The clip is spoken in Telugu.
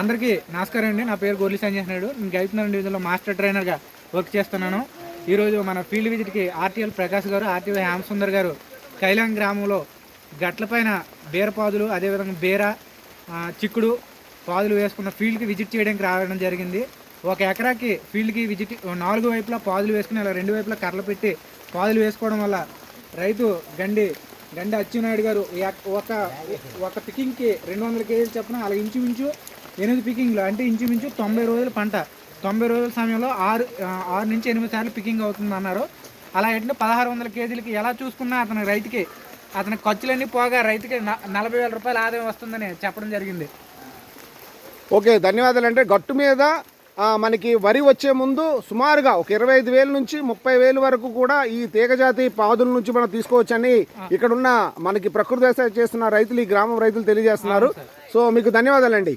అందరికీ నమస్కారం అండి. నా పేరు గోర్లి సంజయ్ నాయుడు. నేను గైపునర్ డివిజన్లో మాస్టర్ ట్రైనర్గా వర్క్ చేస్తున్నాను. ఈరోజు మన ఫీల్డ్ విజిట్కి ఆర్టీఎల్ ప్రకాష్ గారు ఆర్టీఓ హేమసుందర్ గారు కైలాంగ్ గ్రామంలో గట్లపైన బీర పాదులు అదేవిధంగా బీర చిక్కుడు పాదులు వేసుకున్న ఫీల్డ్కి విజిట్ చేయడానికి రావడం జరిగింది. ఒక ఎకరాకి ఫీల్డ్కి విజిట్ నాలుగు వైపులా పాదులు వేసుకుని అలా రెండు వైపులా కర్రలు పెట్టి పాదులు వేసుకోవడం వల్ల రైతు గండి గండి అచ్చెన్నాయుడు గారు ఒక ఒక పికింగ్కి రెండు వందల కేజీలు చెప్పిన అలా ఇంచుమించు ఎనిమిది పికింగ్లు అంటే ఇంచుమించు తొంభై రోజుల పంట. తొంభై రోజుల సమయంలో ఆరు ఆరు నుంచి ఎనిమిది సార్లు పికింగ్ అవుతుంది అన్నారు. అలా ఏంటంటే పదహారు వందల కేజీలకి ఎలా చూసుకున్నా అతని రైతుకి అతని ఖర్చులన్నీ పోగా రైతుకి నలభై వేల రూపాయల ఆదాయం వస్తుందని చెప్పడం జరిగింది. ఓకే ధన్యవాదాలు అంటే గట్టు మీద మనకి వరి వచ్చే ముందు సుమారుగా ఒక ఇరవై ఐదు వేల నుంచి ముప్పై వేలు వరకు కూడా ఈ తీగజాతి పాదుల నుంచి మనం తీసుకోవచ్చని ఇక్కడున్న మనకి ప్రకృతి వ్యవసాయం చేస్తున్న రైతులు ఈ గ్రామం రైతులు తెలియజేస్తున్నారు. సో మీకు ధన్యవాదాలండి.